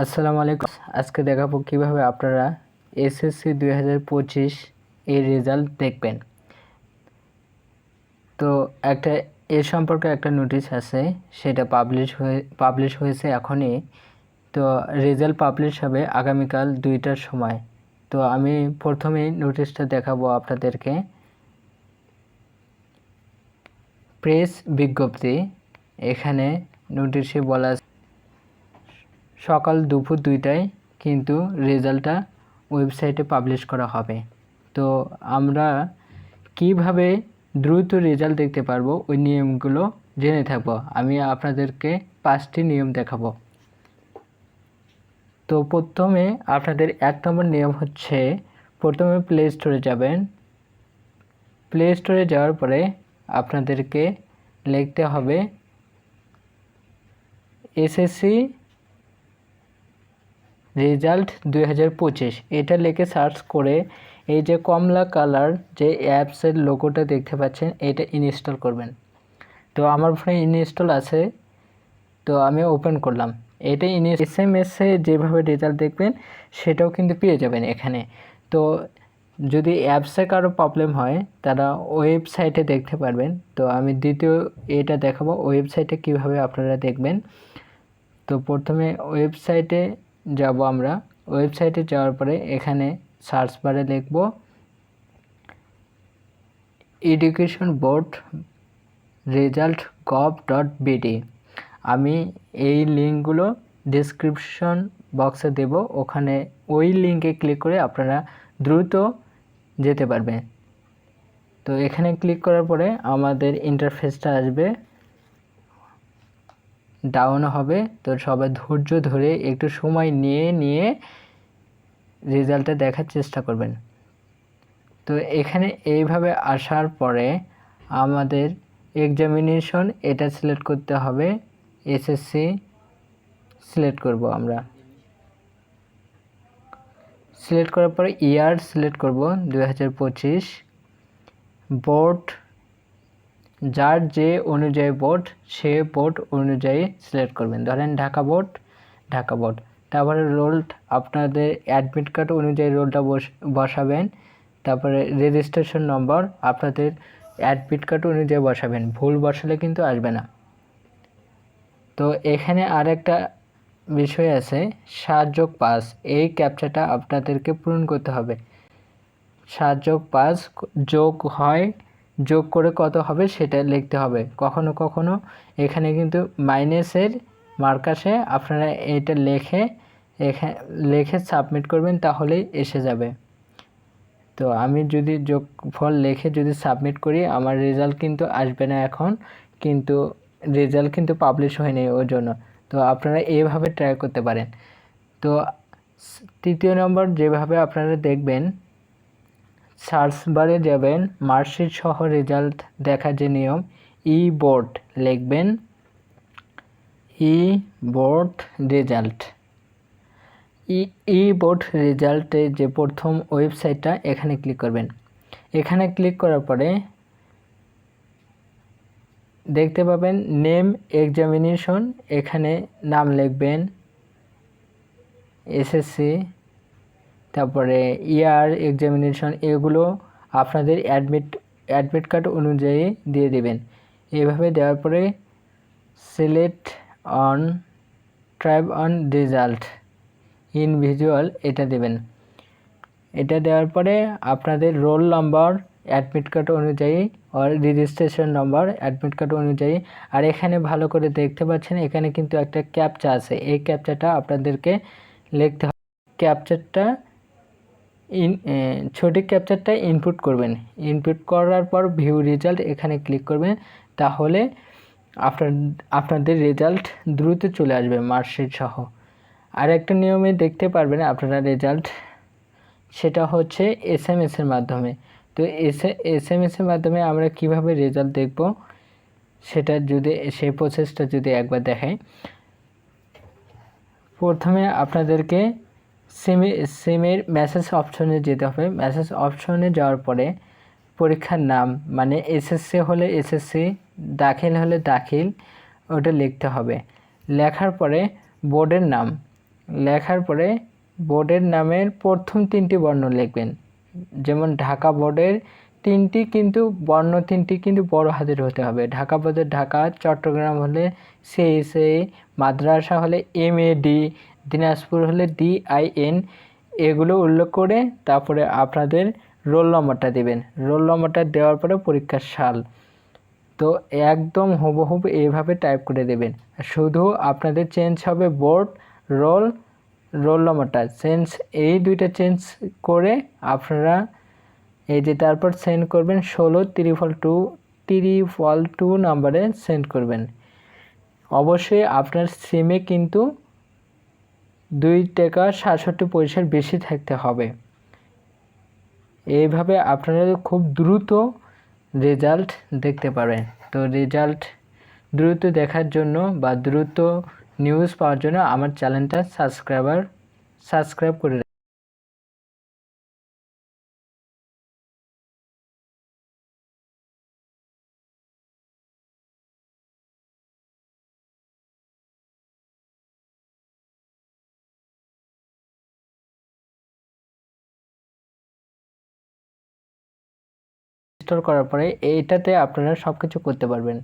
আসসালামু আলাইকুম। আজকে দেখাবো কীভাবে আপনারা এসএসসি দুই হাজার পঁচিশ এর রেজাল্ট দেখবেন। তো একটা, এ সম্পর্কে একটা নোটিশ আছে, সেটা পাবলিশ হয়ে, পাবলিশ হয়েছে এখনই। তো রেজাল্ট পাবলিশ হবে আগামীকাল দুইটার সময়। তো আমি প্রথমেই নোটিশটা দেখাবো আপনাদেরকে। প্রেস বিজ্ঞপ্তি, এখানে নোটিশে বলা সকাল দুপুর দুইটায় কিন্তু রেজাল্টটা ওয়েবসাইটে পাবলিশ করা হবে। তো আমরা কীভাবে দ্রুত রেজাল্ট দেখতে পারব, ওই নিয়মগুলো জেনে থাকব। আমি আপনাদেরকে পাঁচটি নিয়ম দেখাবো। তো প্রথমে আপনাদের এক নম্বর নিয়ম হচ্ছে, প্রথমে প্লে স্টোরে যাবেন। প্লে স্টোরে যাওয়ার পরে আপনাদেরকে লিখতে হবে এসএসসি রেজাল্ট দুই হাজার পঁচিশ। এটা লিখে সার্চ করে এই যে কমলা কালার যে অ্যাপসের লোগোটা দেখতে পাচ্ছেন, এটা ইনস্টল করবেন। তো আমার ফোনে ইনস্টল আছে, তো আমি ওপেন করলাম। এটা ইন এস এম এসে যেভাবে রেজাল্ট দেখবেন, সেটাও কিন্তু পেয়ে যাবেন এখানে। তো যদি অ্যাপসে কারও প্রবলেম হয়, তারা ওয়েবসাইটে দেখতে পারবেন। তো আমি দ্বিতীয় এটা দেখাবো, ওয়েবসাইটে কীভাবে আপনারা দেখবেন। তো প্রথমে ওয়েবসাইটে যাব আমরা। ওয়েবসাইটে যাওয়ার পরে এখানে সার্চ বারে লিখব education board result gov dot BD আমি এই লিঙ্কগুলো ডিসক্রিপশন বক্সে দেব। ওখানে ওই লিঙ্কে ক্লিক করে আপনারা দ্রুত যেতে পারবেন। তো এখানে ক্লিক করার পরে আমাদের ইন্টারফেসটা আসবে। ডাউন হবে। তো সবাই ধৈর্য ধরে একটু সময় নিয়ে নিয়ে রেজাল্টটা দেখার চেষ্টা করবেন। তো এখানে এইভাবে আসার পরে আমাদের এক্সামিনেশন এটা সিলেক্ট করতে হবে। এসএসসি সিলেক্ট করব আমরা। সিলেক্ট করার পরে ইয়ার সিলেক্ট করব দু হাজার পঁচিশ। বোর্ড যার যে অনুযায়ী বোর্ড সে বোর্ড অনুযায়ী সিলেক্ট করবেন। ধরেন ঢাকা বোর্ড ঢাকা বোর্ড তারপরে রোল আপনাদের অ্যাডমিট কার্ড অনুযায়ী রোলটা বসাবেন। তারপরে রেজিস্ট্রেশন নম্বর আপনাদের অ্যাডমিট কার্ড অনুযায়ী বসাবেন। ভুল বসালে কিন্তু আসবে না। তো এখানে আরেকটা বিষয় আছে, সাত পাঁচ। এই ক্যাপচাটা আপনাদেরকে পূরণ করতে হবে। যোগ পাঁচ যোগ হয় যোগ করে কত হবে সেটা লিখতে হবে। কখনো কখনো এখানে কিন্তু মাইনাসের মার্ক আসে, আপনারা এটা লেখে এখানে লেখে সাবমিট করবেন তাহলেই এসে যাবে। তো আমি যদি যোগফল লেখে যদি সাবমিট করি, আমার রেজাল্ট কিন্তু আসবে না এখন, কিন্তু রেজাল্ট কিন্তু পাবলিশ হয়নি ওর জন্য। তো আপনারা এভাবে ট্রাই করতে পারেন। তো তৃতীয় নম্বর যেভাবে আপনারা দেখবেন সার্চ বারে যাবেন মার্কশিট সহ রেজাল্ট দেখা যে নিয়ম। ই বোর্ড লিখবেন, ই বোর্ড রেজাল্ট। ই ই বোর্ড রেজাল্টে যে প্রথম ওয়েবসাইটটা, এখানে ক্লিক করবেন। এখানে ক্লিক করার পরে দেখতে পাবেন নেম এক্সামিনেশন, এখানে নাম লিখবেন, এসএসসি তারপরে ইয়ার, এক্সামিনেশন এগুলো আপনাদের অ্যাডমিট অ্যাডমিট কার্ড অনুযায়ী দিয়ে দেবেন। এভাবে দেওয়ার পরে select on, tribe on result in visual এটা দেবেন। এটা দেওয়ার পরে আপনাদের রোল নাম্বার, অ্যাডমিট কার্ড অনুযায়ী আর রেজিস্ট্রেশন নম্বর, অ্যাডমিট কার্ড অনুযায়ী। আর এখানে ভালো করে দেখতে পাচ্ছেন, এখানে কিন্তু একটা ক্যাপচা আছে। এই ক্যাপচাটা আপনাদেরকে লিখতে হবে। ক্যাপচারটা ইন সঠিক ক্যাপচারটা ইনপুট করবেন। ইনপুট করার পর ভিউ রেজাল্ট এখানে ক্লিক করবেন, তাহলে আপনার, আপনাদের রেজাল্ট দ্রুত চলে আসবে মার্কশিট সহ। আর একটা নিয়মে দেখতে পারবেন আপনারা রেজাল্ট সেটা হচ্ছে এস এম এসের মাধ্যমে। তো এস এস এম এসের মাধ্যমে আমরা কীভাবে রেজাল্ট দেখব? সেটা যদি সেই প্রসেসটা যদি একবার দেখাই। প্রথমে আপনাদেরকে সিমে সিমের মেসেজ অপশনে যেতে হবে। মেসেজ অপশনে যাওয়ার পরে পরীক্ষার নাম মানে এসএসসি হলে এসএসসি দাখিল হলে দাখিল, ওটা লিখতে হবে। লেখার পরে বোর্ডের নাম। লেখার পরে বোর্ডের নামের প্রথম তিনটি বর্ণ লিখবেন। যেমন ঢাকা বোর্ডের তিনটি কিন্তু, বর্ণ তিনটি কিন্তু বড় হাতের হতে হবে। ঢাকা বোর্ডের ঢাকা, চট্টগ্রাম হলে সিএসএ মাদ্রাসা হলে এম এ ডি দিনাজপুর হলে ডি আই এন এগুলো উল্লেখ করে তারপরে আপনাদের রোল নম্বরটা দেবেন। রোল নম্বরটা দেওয়ার পরে পরীক্ষার সাল। তো একদম হুবহুব এইভাবে টাইপ করে দেবেন। শুধু আপনাদের চেঞ্জ হবে বোর্ড রোল রোল নম্বরটা চেঞ্জ এই দুইটা চেঞ্জ করে আপনারা এই যে তারপর সেন্ড করবেন ষোলো ত্রিফল টু ত্রিফল টু নাম্বারে সেন্ড করবেন। অবশ্যই আপনার সিমে কিন্তু দুই টাকা সাতষট্টি পয়সার বেশি থাকতে হবে। এইভাবে আপনারা খুব দ্রুত রেজাল্ট দেখতে পারেন। তো রেজাল্ট দ্রুত দেখার জন্য বা দ্রুত নিউজ পাওয়ার জন্য আমার চ্যানেলটা সাবস্ক্রাইবার সাবস্ক্রাইব করে ইনস্টল করার পরে এইটাতে আপনারা সব কিছু করতে পারবেন।